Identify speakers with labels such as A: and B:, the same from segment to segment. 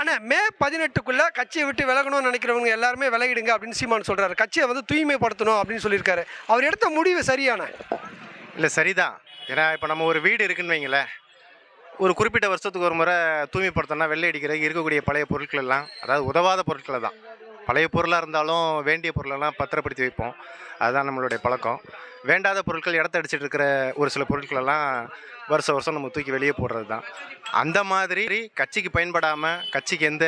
A: ஆனால் மே பதினெட்டுக்குள்ளே கட்சியை விட்டு விலகணும்னு நினைக்கிறவங்க எல்லாருமே விலகிடுங்க அப்படின்னு சீமான் சொல்கிறாரு கட்சியை வந்து தூய்மைப்படுத்தணும் அப்படின்னு சொல்லியிருக்காரு. அவர் எடுத்த முடிவு சரியான
B: இல்லை சரிதான். ஏன்னா இப்போ நம்ம ஒரு வீடு இருக்குன்னு வைங்களேன். ஒரு குறிப்பிட்ட வருஷத்துக்கு ஒரு முறை தூய்மைப்படுத்தணும்னா வெள்ளை அடிக்கிறதுக்கு இருக்கக்கூடிய பழைய பொருட்கள் எல்லாம் அதாவது உதவாத பொருட்களை தான். பழைய பொருளாக இருந்தாலும் வேண்டிய பொருளெல்லாம் பத்திரப்படுத்தி வைப்போம். அதுதான் நம்மளுடைய பழக்கம். வேண்டாத பொருட்கள் இடத்த அடிச்சிட்டு இருக்கிற ஒரு சில பொருட்களெல்லாம் வருஷம் வருஷம் நம்ம தூக்கி வெளியே போடுறது தான் அந்த மாதிரி கட்சிக்கு பயன்படாமல் கட்சிக்கு எந்த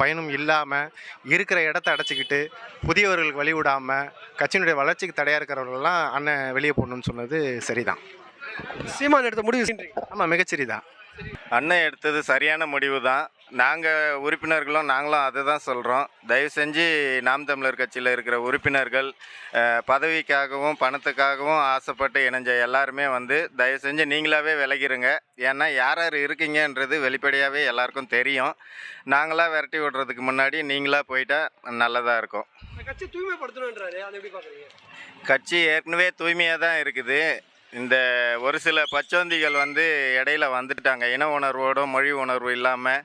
B: பயனும் இல்லாமல் இருக்கிற இடத்த அடைச்சிக்கிட்டு புதியவர்களுக்கு வழி விடாமல் கட்சியினுடைய வளர்ச்சிக்கு தடையாக இருக்கிறவர்களெல்லாம் அண்ணன் வெளியே போடணும்னு சொன்னது சரிதான்.
A: சீமான் எடுத்த முடிவு.
B: ஆமாம் மிகச்சரிதான்
C: அண்ணன் எடுத்தது சரியான முடிவு தான் நாங்கள் உறுப்பினர்களும் நாங்களும் அதை தான் சொல்கிறோம் தயவு செஞ்சு நாம் தமிழர் கட்சியில் இருக்கிற உறுப்பினர்கள் பதவிக்காகவும் பணத்துக்காகவும் ஆசைப்பட்டு இணைஞ்ச எல்லாருமே வந்து தயவு செஞ்சு நீங்களாவே விலகிருங்க. ஏன்னா யார் யார் இருக்கீங்கன்றது வெளிப்படையாகவே எல்லாருக்கும் தெரியும். நாங்களாக விரட்டி விடுறதுக்கு முன்னாடி நீங்களாக போயிட்டா நல்லதாக இருக்கும்.
A: கட்சி தூய்மைப்படுத்தணுன்றாரு அதை எப்படி பாக்குறீங்க?
C: கட்சி ஏற்கனவே தூய்மையாக தான் இருக்குது. இந்த ஒரு சில பச்சோந்திகள் வந்து இடையில வந்துட்டாங்க. இன உணர்வோடும் மொழி உணர்வு இல்லாமல்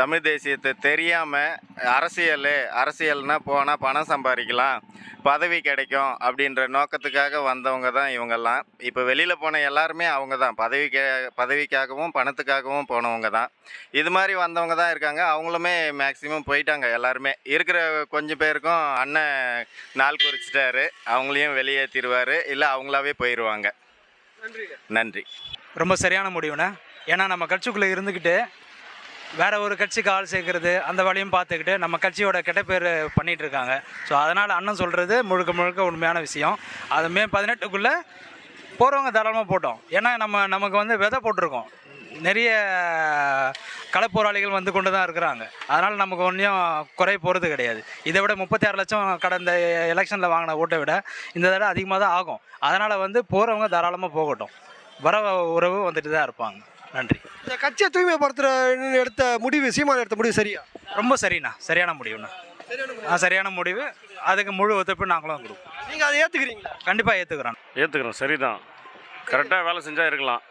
C: தமிழ் தேசியத்தை தெரியாமல் அரசியல் அரசியல்னால் போனால் பணம் சம்பாதிக்கலாம் பதவி கிடைக்கும் அப்படின்ற நோக்கத்துக்காக வந்தவங்க தான் இவங்கெல்லாம். இப்போ வெளியில் போன எல்லாருமே அவங்க தான். பதவிக்கு பதவிக்காகவும் பணத்துக்காகவும் போனவங்க தான். இது மாதிரி வந்தவங்க தான் இருக்காங்க. அவங்களுமே மேக்ஸிமம் போயிட்டாங்க எல்லாருமே. இருக்கிற கொஞ்சம் பேருக்கும் அண்ணன் நாள் குறிச்சிட்டாரு. அவங்களையும் வெளியேற்றிடுவார் இல்லை அவங்களாவே போயிடுவாங்க நன்றி.
D: ரொம்ப சரியான முடிவுண்ணே. ஏன்னா நம்ம கட்சிக்குள்ளே இருந்துக்கிட்டு வேற ஒரு கட்சிக்கு ஆள் சேர்க்கறது அந்த வழியும் பார்த்துக்கிட்டு நம்ம கட்சியோட கெட்ட பேர் பண்ணிட்டு இருக்காங்க ஸோ அதனால் அண்ணன் சொல்கிறது முழுக்க முழுக்க உண்மையான விஷயம். அது மே பதினெட்டுக்குள்ளே போகிறவங்க தாராளமாக போட்டோம். ஏன்னா நம்ம நமக்கு வந்து விதை போட்டிருக்கோம். நிறைய களப்போராளிகள் வந்து கொண்டு தான் இருக்கிறாங்க. அதனால் நமக்கு ஒன்றும் குறை போகிறது கிடையாது. இதை விட முப்பத்தி ஆறு லட்சம் கடந்த எலெக்ஷனில் வாங்கின ஓட்டை விட இந்த தடவை அதிகமாக தான் ஆகும். அதனால் வந்து போகிறவங்க தாராளமாக போகட்டும். வர உறவு வந்துட்டு தான் இருப்பாங்க. நன்றி.
A: இந்த கட்சியை தூய்மைப்படுத்துற எடுத்த முடிவு சீமான் எடுத்த முடிவு சரியா?
D: ரொம்ப சரிண்ணா. சரியான முடிவுண்ணா. ஆ சரியான முடிவு. அதுக்கு முழு ஒத்துழைப்பு நாங்களும் கொடுப்போம்.
A: நீங்க அதை ஏத்துக்கிறீங்களா?
D: கண்டிப்பாக ஏற்றுக்கிறோம்
E: ஏற்றுக்கிறோம் சரிதான். கரெக்டாக வேலை செஞ்சால் இருக்கலாம்.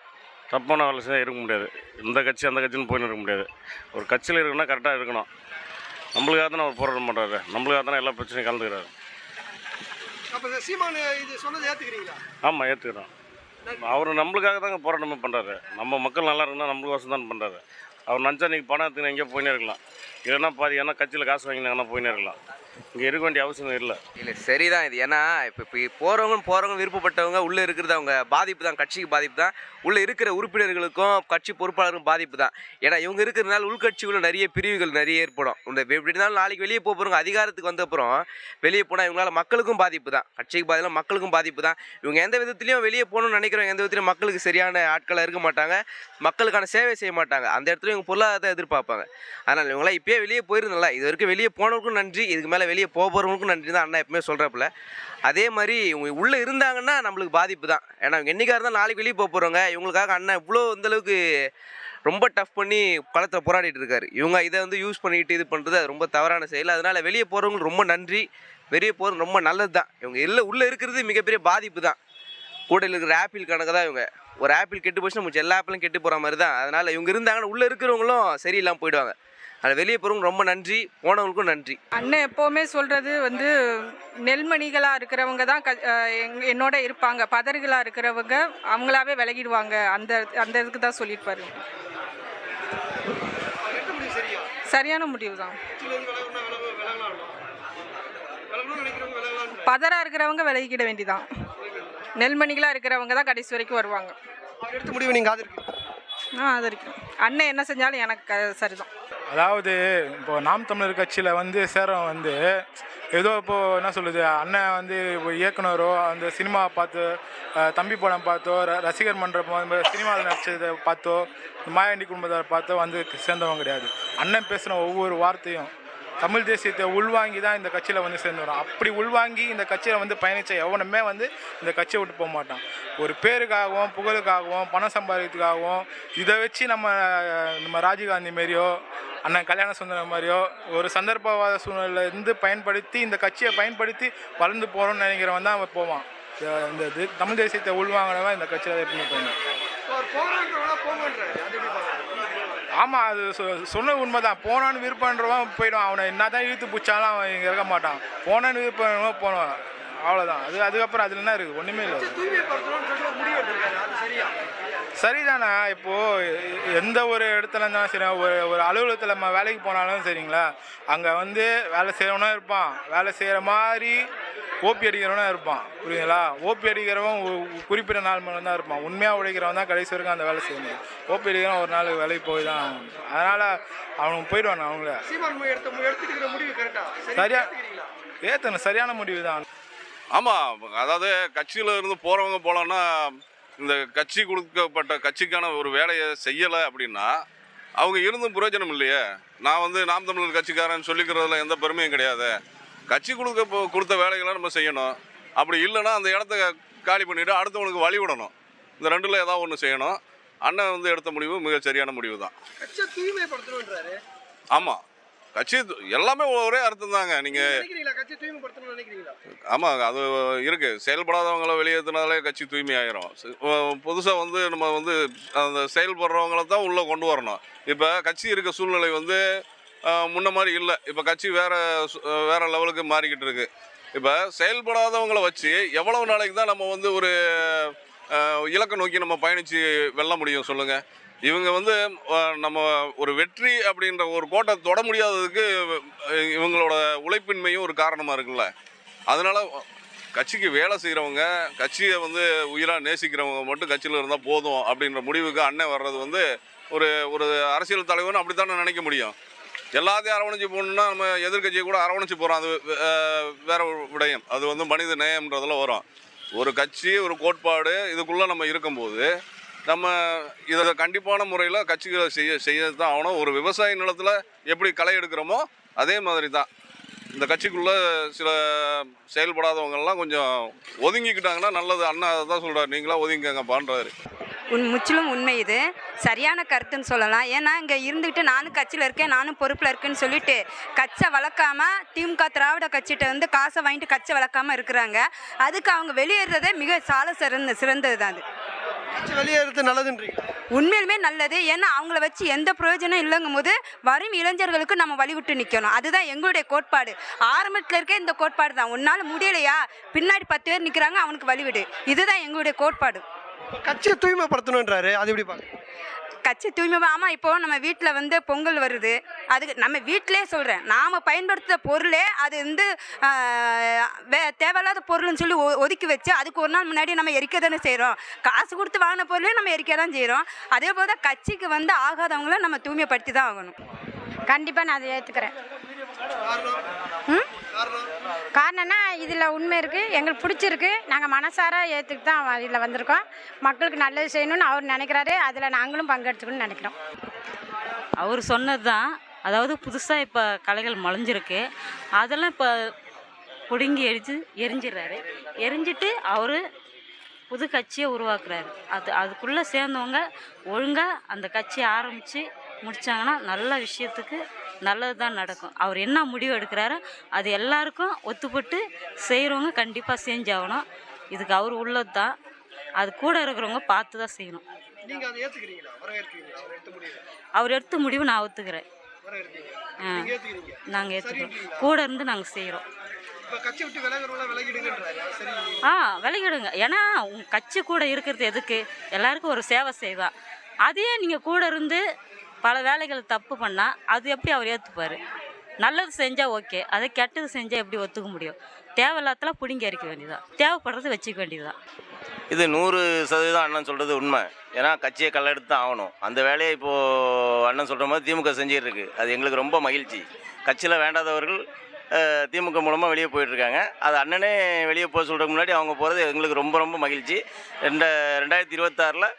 E: தப்பான செஞ்சால் இருக்க முடியாது. இந்த கட்சி அந்த கட்சின்னு போயின்னு இருக்க முடியாது. ஒரு கட்சியில் இருக்கணும்னா கரெக்டாக இருக்கணும். நம்மளுக்காக தானே அவர் போராட்டம் பண்ணுறாரு நம்மளுக்காக தானே எல்லா பிரச்சனையும் கலந்துக்கிறாரு. ஆமாம் ஏற்றுக்கிறோம் அவர் நம்மளுக்காக தாங்க போராட்டமே பண்ணுறாரு நம்ம மக்கள் நல்லா இருந்தால் நம்மளுக்கு தான் பண்ணுறாரு அவர் நினச்சா நீங்கள் பணம் எடுத்துன்னு எங்கேயோ போயினே இருக்கலாம். இல்லைன்னா பாதி ஏன்னா கட்சியில் காசு வாங்கினாங்கன்னா போயினே இருக்கலாம். இங்கே இருக்க வேண்டிய அவசியம் இல்லை.
F: இல்லை சரிதான் இது. ஏன்னா இப்போ இப்போ போகிறவங்க போகிறவங்க விருப்பப்பட்டவங்க உள்ளே இருக்கிறது அவங்க பாதிப்பு தான் கட்சிக்கு பாதிப்பு தான் உள்ளே இருக்கிற உறுப்பினர்களுக்கும் கட்சி பொறுப்பாளருக்கும் பாதிப்பு தான் ஏன்னா இவங்க இருக்கிறதுனால உள்கட்சிக்குள்ள நிறைய பிரிவுகள் நிறைய ஏற்படும். இந்த எப்படி இருந்தாலும் நாளைக்கு வெளியே போக போகிறவங்க அதிகாரத்துக்கு வந்தப்புறம் வெளியே போனால் இவங்களால மக்களுக்கும் பாதிப்பு தான் கட்சிக்கு பாதிப்பு மக்களுக்கும் பாதிப்பு தான் இவங்க எந்த விதத்துலையும் வெளியே போகணும்னு நினைக்கிறவங்க எந்த விதத்துலையும் மக்களுக்கு சரியான ஆட்களாக இருக்க மாட்டாங்க. மக்களுக்கான சேவை செய்ய மாட்டாங்க. அந்த இடத்துல இவங்க பொருளாதாரத்தை எதிர்பார்ப்பாங்க. அதனால் இவங்களாம் இப்பயே வெளியே போயிருந்தால இது வரைக்கும் வெளியே போனவருக்கும் நன்றி. இதுக்கு மேலே வெளியே போகிறவங்களுக்கும் நன்றி தான் அண்ணா எப்பவுமே சொல்கிறப்பில்ல அதே மாதிரி இவங்க உள்ளே இருந்தாங்கன்னா நம்மளுக்கு பாதிப்பு தான். ஏன்னா இவங்க என்றைக்காக இருந்தால் நாளைக்கு வெளியே போக போகிறவங்க இவங்களுக்காக அண்ணன் இவ்வளோ அந்தளவுக்கு ரொம்ப டஃப் பண்ணி களத்தில் போராடிட்டு இருக்காரு. இவங்க இதை வந்து யூஸ் பண்ணிக்கிட்டு இது பண்ணுறது அது ரொம்ப தவறான செயல். அதனால் வெளியே போகிறவங்களுக்கு ரொம்ப நன்றி. வெளியே போகிறது ரொம்ப நல்லது தான். இவங்க இல்லை உள்ளே இருக்கிறது மிகப்பெரிய பாதிப்பு தான். கூட இருக்கிற ஆப்பிள் கணக்கு தான் இவங்க. ஒரு ஆப்பிள் கெட்டு போச்சுன்னா மிச்சம் எல்லா ஆப்பிளும் கெட்டு போகிற மாதிரி தான். அதனால் இவங்க இருந்தாங்கன்னா உள்ளே இருக்கிறவங்களும் சரியில்லாமல் போயிடுவாங்க. அதில் வெளியே போகிறவங்க ரொம்ப நன்றி போனவங்களுக்கும் நன்றி.
G: அண்ணன் எப்போவுமே சொல்கிறது வந்து நெல்மணிகளாக இருக்கிறவங்க தான் க என்னோட இருப்பாங்க. பதர்களாக இருக்கிறவங்க அவங்களாவே விலகிடுவாங்க. அந்த அந்த இதுக்கு தான் சொல்லியிருப்பாரு. சரியான முடிவு தான். பதரா இருக்கிறவங்க விலகிக்கிட வேண்டிதான். நெல்மணிகளாக இருக்கிறவங்க தான் கடைசி வரைக்கும் வருவாங்க.
A: எடுத்த முடிவு நீங்க ஆதரிக்கிறீங்க
G: ஆ அது வரைக்கும் அண்ணன் என்ன செஞ்சாலும் எனக்கு க- சரிதான்.
H: அதாவது இப்போ நாம் தமிழர் கட்சியில் வந்து சேரம் வந்து ஏதோ இப்போது என்ன சொல்லுது அண்ணன் வந்து இப்போ இயக்குனரோ அந்த சினிமா பார்த்து தம்பி படம் பார்த்தோ ர- ரசிகர் மன்றம் சினிமாவில் நடிச்சதை பார்த்தோ மாயாண்டி குடும்பத்தார் பார்த்தோ வந்து சேர்ந்தவங்க கிடையாது. அண்ணன் பேசின ஒவ்வொரு வார்த்தையும் தமிழ் தேசியத்தை உள்வாங்கி தான் இந்த கட்சியில் வந்து சேர்ந்து வரும் அப்படி உள்வாங்கி இந்த கட்சியில் வந்து பயணித்த எவனுமே வந்து இந்த கட்சியை விட்டு போக மாட்டான். ஒரு பேருக்காகவும் புகழுக்காகவும் பணம் சம்பாதிக்கிறதுக்காகவும் இதை வச்சு நம்ம நம்ம ராஜீவ்காந்தி மாரியோ அண்ணன் கல்யாண சுந்தரம் மாதிரியோ ஒரு சந்தர்ப்பவாத சூழ்நிலையில இருந்து பயன்படுத்தி இந்த கட்சியை பயன்படுத்தி வளர்ந்து போகிறோம்னு நினைக்கிறவன் தான் அவன் போவான். இந்த இது தமிழ் தேசியத்தை உள்வாங்கினவன் இந்த கட்சியில் எப்பவுமே
A: பாக்குறீங்க
H: ஆமாம் அது சொன்ன உண்மை தான் போனான்னு விருப்பன்றவன் போயிடுவான். அவனை என்ன தான் இழுத்து பிடிச்சாலும் அவன் இங்கே இருக்க மாட்டான். போனான்னு விருப்பம் போனவன். அவ்வளோதான் அது அதுக்கப்புறம் அதில் என்ன இருக்குது ஒன்றுமே இல்லை. சரிதானே? இப்போது எந்த ஒரு இடத்துல இருந்தாலும் சரி ஒரு ஒரு அலுவலகத்தில் நம்ம வேலைக்கு போனாலும் சரிங்களா? அங்கே வந்து வேலை செய்கிறவனும் இருப்பான். வேலை செய்கிற மாதிரி ஓபி அடிக்கிறவனும் இருப்பான். புரியுங்களா ஓபி அடிக்கிறவன் குறிப்பிட்ட நாள் மேலே தான் இருப்பான். உண்மையாக உழைக்கிறவன் தான் கடைசி வரைக்கும் அந்த வேலை செய்ய முடியும். ஓபி அடிக்கிறவன் ஒரு நாள் வேலைக்கு போய் தான் ஆகணும். அதனால் அவனுக்கு போயிடுவான் அவங்கள? சரியா ஏற்றணும் சரியான முடிவு தான்.
I: ஆமாம் அதாவது கட்சியில் இருந்து போகிறவங்க போகலான்னா இந்த கட்சி கொடுக்கப்பட்ட கட்சிக்கான ஒரு வேலையை செய்யலை அப்படின்னா அவங்க இருந்தும் பிரயோஜனம் இல்லையே. நான் வந்து நாம் தமிழர் கட்சிக்காரன் சொல்லிக்கிறதுல எந்த பெருமையும் கிடையாது. கட்சி கொடுக்க கொடுத்த வேலைகளை நம்ம செய்யணும். அப்படி இல்லைன்னா அந்த இடத்த காலி பண்ணிவிட்டு அடுத்தவனுக்கு வழி விடணும். இந்த ரெண்டில் ஏதாவது ஒன்று செய்யணும். அண்ணன் வந்து எடுத்த முடிவு மிக சரியான முடிவு தான் ஆமாம் கட்சி எல்லாமே ஒரே அர்த்தம் தாங்க
A: நினைக்கிறீங்களா?
I: ஆமாம் அது இருக்கு. செயல்படாதவங்கள வெளியேற்றினாலே கட்சி தூய்மையாயிரும் புதுசாக வந்து நம்ம வந்து அந்த செயல்படுறவங்கள தான் உள்ளே கொண்டு வரணும். இப்போ கட்சி இருக்க சூழ்நிலை வந்து முன்ன மாதிரி இல்லை. இப்போ கட்சி வேற வேற லெவலுக்கு மாறிக்கிட்டு இருக்கு. இப்போ செயல்படாதவங்கள வச்சு எவ்வளவு நாளைக்கு தான் நம்ம வந்து ஒரு இலக்கை நோக்கி நம்ம பயணித்து வெல்ல முடியும் சொல்லுங்கள் இவங்க வந்து நம்ம ஒரு வெற்றி அப்படின்ற ஒரு கோட்டை தொட முடியாததுக்கு இவங்களோட உழைப்பின்மையும் ஒரு காரணமாக இருக்குல்ல. அதனால் கட்சிக்கு வேலை செய்கிறவங்க கட்சியை வந்து உயிராக நேசிக்கிறவங்க மட்டும் கட்சியில் இருந்தால் போதும் அப்படின்ற முடிவுக்கு அண்ணன் வர்றது வந்து ஒரு ஒரு அரசியல் தலைவர்னு அப்படி தானே நினைக்க முடியும். எல்லாத்தையும் அரவணைச்சு போகணுன்னா நம்ம எதிர்கட்சியை கூட அரவணைச்சு போகிறோம் அது வேற ஒரு விடயம். அது வந்து மனித நேயம்ன்றதெல்லாம் வரும். ஒரு கட்சி ஒரு கோட்பாடு இதுக்குள்ளே நம்ம இருக்கும்போது நம்ம இதை கண்டிப்பான முறையில் கட்சிகளை செய்ய செய்ய தான் ஆகணும். ஒரு விவசாய நிலத்தில் எப்படி களை எடுக்கிறோமோ அதே மாதிரி தான் இந்த கட்சிக்குள்ளே சில செயல்படாதவங்கள்லாம் கொஞ்சம் ஒதுங்கிக்கிட்டாங்கன்னா நல்லது. அண்ணா அதை தான் சொல்கிறார் நீங்களா ஒதுங்கிக்கங்கப்பான்றாரு
J: உன் முற்றிலும் உண்மை இது. சரியான கருத்துன்னு சொல்லலாம். ஏன்னா இங்கே இருந்துக்கிட்டு நானும் கட்சியில் இருக்கேன் நானும் பொறுப்பில் இருக்கேன்னு சொல்லிட்டு கட்சை வளர்க்காம திமுக திராவிட கட்சிகிட்ட வந்து காசை வாங்கிட்டு கட்சை வளர்க்காம இருக்கிறாங்க. அதுக்கு அவங்க வெளியேறதே மிக சால சிறந்த சிறந்தது தான் அது.
A: கட்சி வெளியேறது நல்லதுன்றீங்க.
J: உண்மையிலுமே நல்லது. ஏன்னா அவங்கள வச்சு எந்த பிரயோஜனம் இல்லைங்கும் போது வரும் இளைஞர்களுக்கு நம்ம வழிவிட்டு நிற்கணும் அதுதான் எங்களுடைய கோட்பாடு. ஆரம்பத்தில் இருக்க இந்த கோட்பாடு தான். உன்னால் முடியலையா? பின்னாடி பத்து பேர் நிற்கிறாங்க அவனுக்கு வழிவிடு. இதுதான் எங்களுடைய கோட்பாடு.
A: கட்சியை தூய்மைப்படுத்தணுன்றாரு. அது எப்படி பார்க்க
J: கட்சி தூய்மை ஆமாம் இப்போ நம்ம வீட்டில் வந்து பொங்கல் வருது. அதுக்கு நம்ம வீட்டிலே சொல்கிறேன் நாம் பயன்படுத்துகிற பொருளே அது வந்து வே தேவையில்லாத பொருள்னு சொல்லி ஒ- ஒதுக்கி வச்சு அதுக்கு ஒரு நாள் முன்னாடி நம்ம எரிக்க தானே செய்கிறோம் காசு கொடுத்து வாங்கின பொருளே நம்ம எரிக்க தான் செய்கிறோம் அதே போல் தான் கட்சிக்கு வந்து ஆகாதவங்கள நம்ம தூய்மைப்படுத்தி தான் ஆகணும்.
K: கண்டிப்பாக நான் அதை ஏற்றுக்கிறேன் காரணம்னா இதில் உண்மை இருக்குது எங்களுக்கு பிடிச்சிருக்கு. நாங்கள் மனசார ஏற்றுக்கு தான் இதில் வந்திருக்கோம். மக்களுக்கு நல்லது செய்யணும்னு அவர் நினைக்கிறாரு. அதில் நாங்களும் பங்கெடுத்துக்கணும்னு நினைக்கிறோம்.
L: அவர் சொன்னது தான். அதாவது புதுசாக இப்போ கலைகள் முளைஞ்சிருக்கு. அதெல்லாம் இப்போ பிடுங்கி எரிஞ்சு எரிஞ்சிடுறாரு. எரிஞ்சிட்டு அவர் புது கட்சியை உருவாக்குறாரு. அது அதுக்குள்ளே சேர்ந்தவங்க ஒழுங்காக அந்த கட்சியை ஆரம்பித்து முடித்தாங்கன்னா நல்ல விஷயத்துக்கு நல்லது தான் நடக்கும். அவர் என்ன முடிவு எடுக்கிறாரோ அது எல்லாருக்கும் ஒத்துப்பட்டு செய்கிறவங்க கண்டிப்பாக செஞ்சாகணும். இதுக்கு அவர் உள்ளது தான் அது கூட இருக்கிறவங்க பார்த்து தான் செய்யணும்
A: அவர் எடுத்த முடிவு.
L: நான் ஒத்துக்கிறேன். நாங்கள் ஏற்றுக்கிறோம் கூட இருந்து நாங்கள் செய்கிறோம் ஆ விலகிடுங்க. ஏன்னா உங்கள் கட்சி கூட இருக்கிறது எதுக்கு? எல்லாருக்கும் ஒரு சேவை செய்தான் அதையே நீங்கள் கூட இருந்து பல வேலைகள் தப்பு பண்ணால் அது எப்படி அவர் ஏற்றுப்பார் நல்லது செஞ்சால் ஓகே அதை கெட்டது செஞ்சால் எப்படி ஒத்துக்க முடியும்? தேவையில்லாதலாம் பிடுங்கி அரிக்க வேண்டியதான் தேவைப்படுறது வச்சுக்க வேண்டியதுதான்.
M: இது நூறு சதவீதம் அண்ணன் சொல்கிறது உண்மை. ஏன்னா கட்சியை கல்லெடுத்து தான் ஆகணும். அந்த வேலையை இப்போது அண்ணன் சொல்கிற மாதிரி திமுக செஞ்சுட்டு இருக்கு அது எங்களுக்கு ரொம்ப மகிழ்ச்சி. கட்சியில் வேண்டாதவர்கள் திமுக மூலமாக வெளியே போயிட்டுருக்காங்க அது அண்ணனே வெளியே போக சொல்கிறதுக்கு முன்னாடி அவங்க போகிறது எங்களுக்கு ரொம்ப ரொம்ப மகிழ்ச்சி. ரெண்ட ரெண்டாயிரத்தி இருபத்தாறில்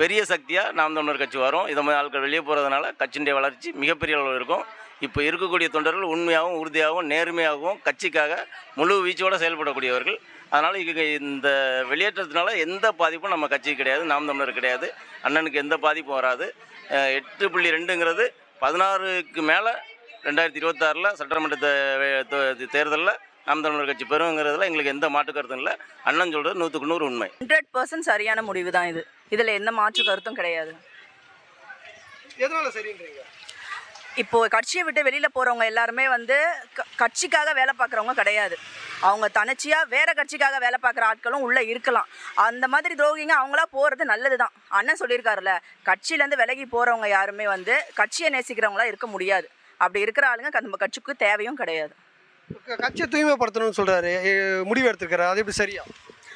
M: பெரிய சக்தியாக நாம் தமிழர் கட்சி வரும். இதை மாதிரி ஆட்கள் வெளியே போகிறதுனால கட்சியினுடைய வளர்ச்சி மிகப்பெரிய அளவில் இருக்கும். இப்போ இருக்கக்கூடிய தொண்டர்கள் உண்மையாகவும் உறுதியாகவும் நேர்மையாகவும் கட்சிக்காக முழு வீச்சோடு செயல்படக்கூடியவர்கள். அதனால் இங்கே இந்த வெளியேற்றத்தினால எந்த பாதிப்பும் நம்ம கட்சிக்கு கிடையாது நாம் தமிழர் கிடையாது. அண்ணனுக்கு எந்த பாதிப்பும் வராது. எட்டு புள்ளி ரெண்டுங்கிறது பதினாறுக்கு மேலே ரெண்டாயிரத்தி இருபத்தாறில் சட்டமன்ற தேர்தலில் நாம் தமிழர் கட்சி பெறுங்கிறதுல எங்களுக்கு எந்த மாற்று கருத்தும் இல்லை. அண்ணன் சொல்கிறது நூற்றுக்கு நூறு உண்மை.
N: ஹண்ட்ரட் பர்சன்ட் சரியான முடிவு தான் இது. இதில் எந்த மாற்று கருத்தும் கிடையாது.
A: எதனால சரின்றீங்க?
N: இப்போ கட்சியை விட்டு வெளியில் போகிறவங்க எல்லாருமே வந்து க- கட்சிக்காக வேலை பார்க்குறவங்க கிடையாது. அவங்க தனிச்சையாக வேற கட்சிக்காக வேலை பார்க்குற ஆட்களும் உள்ளே இருக்கலாம். அந்த மாதிரி துரோகிங்க அவங்களா போகிறது நல்லது தான் அண்ணன் சொல்லியிருக்காருல்ல கட்சியிலேருந்து விலகி போகிறவங்க யாருமே வந்து கட்சியை நேசிக்கிறவங்களா இருக்க முடியாது. அப்படி இருக்கிற ஆளுங்க நம்ம கட்சிக்கு தேவையும் கிடையாது.
A: கட்சியை தூய்மைப்படுத்தணும்னு சொல்றாரு. எ- முடிவு எடுத்திருக்காரு அது எப்படி சரியா?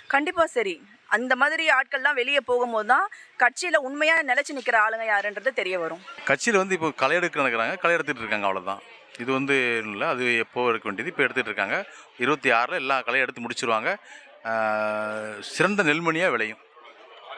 N: கண்டிப்பாக சரி. அந்த மாதிரி ஆட்கள்லாம் வெளியே போகும்போது தான் கட்சியில் உண்மையாக நிலைச்சு நிற்கிற ஆளுங்க யாருன்றது தெரிய வரும்.
O: கட்சியில் வந்து இப்போ களை எடுக்க நினைக்கிறாங்க களை எடுத்துகிட்டு இருக்காங்க அவ்வளோதான் இது வந்து இல்லை அது எப்போ எடுக்க வேண்டியது? இப்போ எடுத்துகிட்டு இருக்காங்க. இருபத்தி ஆறில் எல்லாம் களை எடுத்து முடிச்சிருவாங்க. சிறந்த நெல்மணியாக விளையும்.